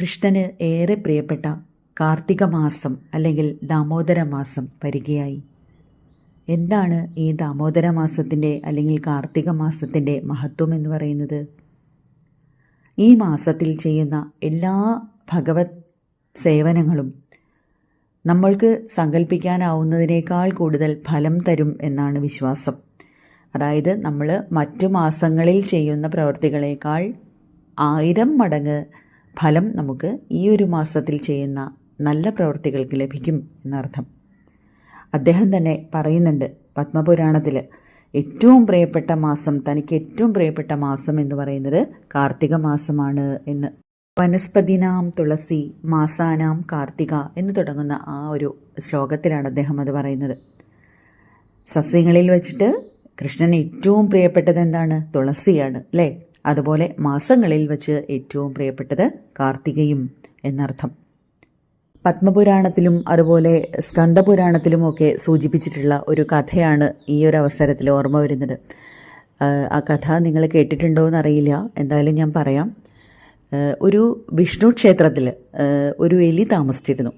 കൃഷ്ണന് ഏറെ പ്രിയപ്പെട്ട കാർത്തിക മാസം അല്ലെങ്കിൽ ദാമോദര മാസം വരികയായി. എന്താണ് ഈ ദാമോദര മാസത്തിന്റെ അല്ലെങ്കിൽ കാർത്തിക മാസത്തിന്റെ മഹത്വം എന്ന് പറയുന്നത്? ഈ മാസത്തിൽ ചെയ്യുന്ന എല്ലാ ഭഗവത് സേവനങ്ങളും നമ്മൾക്ക് സങ്കല്പിക്കാനാവുന്നതിനേക്കാൾ കൂടുതൽ ഫലം തരും എന്നാണ് വിശ്വാസം. അതായത് നമ്മൾ മറ്റു മാസങ്ങളിൽ ചെയ്യുന്ന പ്രവൃത്തികളേക്കാൾ ആയിരം മടങ്ങ് ഫലം നമുക്ക് ഈ ഒരു മാസത്തിൽ ചെയ്യുന്ന നല്ല പ്രവൃത്തികൾക്ക് ലഭിക്കും എന്നർത്ഥം. അദ്ദേഹം തന്നെ പറയുന്നുണ്ട് പത്മപുരാണത്തിൽ ഏറ്റവും പ്രിയപ്പെട്ട മാസം തനിക്ക് ഏറ്റവും പ്രിയപ്പെട്ട മാസം എന്ന് പറയുന്നത് കാർത്തിക മാസമാണ് എന്ന്. വനസ്പതിനാം തുളസി മാസാനാം കാർത്തിക എന്ന് തുടങ്ങുന്ന ആ ഒരു ശ്ലോകത്തിലാണ് അദ്ദേഹം അത് പറയുന്നത്. സസ്യങ്ങളിൽ വെച്ചിട്ട് കൃഷ്ണന് ഏറ്റവും പ്രിയപ്പെട്ടത് എന്താണ്? തുളസിയാണ് അല്ലേ? അതുപോലെ മാസങ്ങളിൽ വച്ച് ഏറ്റവും പ്രിയപ്പെട്ടത് കാർത്തികയും എന്നർത്ഥം. പത്മപുരാണത്തിലും അതുപോലെ സ്കന്ദപുരാണത്തിലുമൊക്കെ സൂചിപ്പിച്ചിട്ടുള്ള ഒരു കഥയാണ് ഈ ഒരു അവസരത്തിൽ ഓർമ്മ വരുന്നത്. ആ കഥ നിങ്ങൾ കേട്ടിട്ടുണ്ടോ എന്നറിയില്ല. എന്തായാലും ഞാൻ പറയാം. ഒരു വിഷ്ണു ക്ഷേത്രത്തിൽ ഒരു എലി താമസിച്ചിരുന്നു.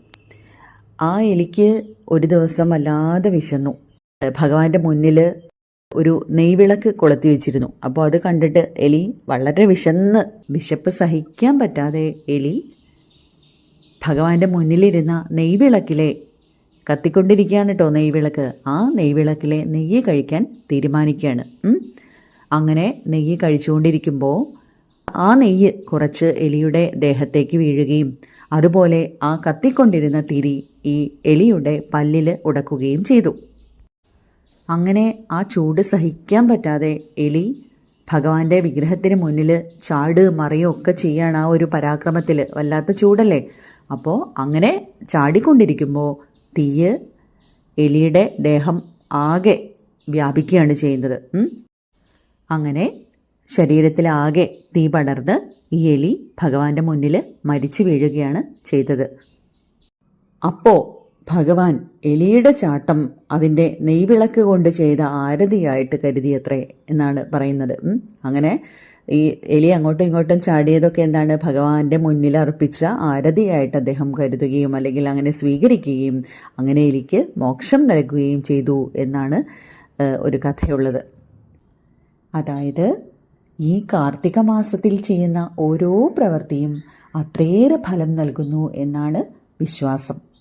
ആ എലിക്ക് ഒരു ദിവസം വല്ലാതെ വിശന്നു. ഭഗവാന്റെ മുന്നിൽ ഒരു നെയ്വിളക്ക് കൊളുത്തി വെച്ചിരുന്നു. അപ്പോൾ അത് കണ്ടിട്ട് എലി വളരെ വിശന്ന് വിശപ്പ് സഹിക്കാൻ പറ്റാതെ എലി ഭഗവാന്റെ മുന്നിലിരുന്ന നെയ്വിളക്കിലെ കത്തിക്കൊണ്ടിരിക്കുകയാണ് കേട്ടോ നെയ്വിളക്ക്. ആ നെയ്വിളക്കിലെ നെയ്യ് കഴിക്കാൻ തീരുമാനിക്കുകയാണ്. അങ്ങനെ നെയ്യ് കഴിച്ചുകൊണ്ടിരിക്കുമ്പോൾ ആ നെയ്യ് കുറച്ച് എലിയുടെ ദേഹത്തേക്ക് വീഴുകയും അതുപോലെ ആ കത്തിക്കൊണ്ടിരുന്ന തിരി ഈ എലിയുടെ പല്ലിൽ ഉടക്കുകയും ചെയ്തു. അങ്ങനെ ആ ചൂട് സഹിക്കാൻ പറ്റാതെ എലി ഭഗവാന്റെ വിഗ്രഹത്തിന് മുന്നിൽ ചാട് മറിയോ ഒക്കെ ചെയ്യാണ് ആ ഒരു പരാക്രമത്തിൽ. വല്ലാത്ത ചൂടല്ലേ? അപ്പോൾ അങ്ങനെ ചാടിക്കൊണ്ടിരിക്കുമ്പോൾ തീയ് എലിയുടെ ദേഹം ആകെ വ്യാപിക്കുകയാണ് ചെയ്യുന്നത്. അങ്ങനെ ശരീരത്തിലാകെ തീ പടർന്ന് ഈ എലി ഭഗവാന്റെ മുന്നിൽ മരിച്ചു വീഴുകയാണ് ചെയ്തത്. അപ്പോൾ ഭഗവാൻ എലിയുടെ ചാട്ടം അതിന്റെ നെയ്വിളക്ക് കൊണ്ട് ചെയ്ത ആരതിയായിട്ട് കരുതിയത്രേ എന്നാണ് പറയുന്നത്. അങ്ങനെ ഈ എലി അങ്ങോട്ടും ഇങ്ങോട്ടും ചാടിയതൊക്കെ എന്താണ്? ഭഗവാന്റെ മുന്നിൽ അർപ്പിച്ച ആരതിയായിട്ട് അദ്ദേഹം കരുതുകയും അല്ലെങ്കിൽ അങ്ങനെ സ്വീകരിക്കുകയും അങ്ങനെ എലിക്ക് മോക്ഷം നൽകുകയും ചെയ്തു എന്നാണ് ഒരു കഥയുള്ളത്. അതായത് ഈ കാർത്തിക മാസത്തിൽ ചെയ്യുന്ന ഓരോ പ്രവൃത്തിയും അത്രയേറെ ഫലം നൽകുന്നു എന്നാണ് വിശ്വാസം.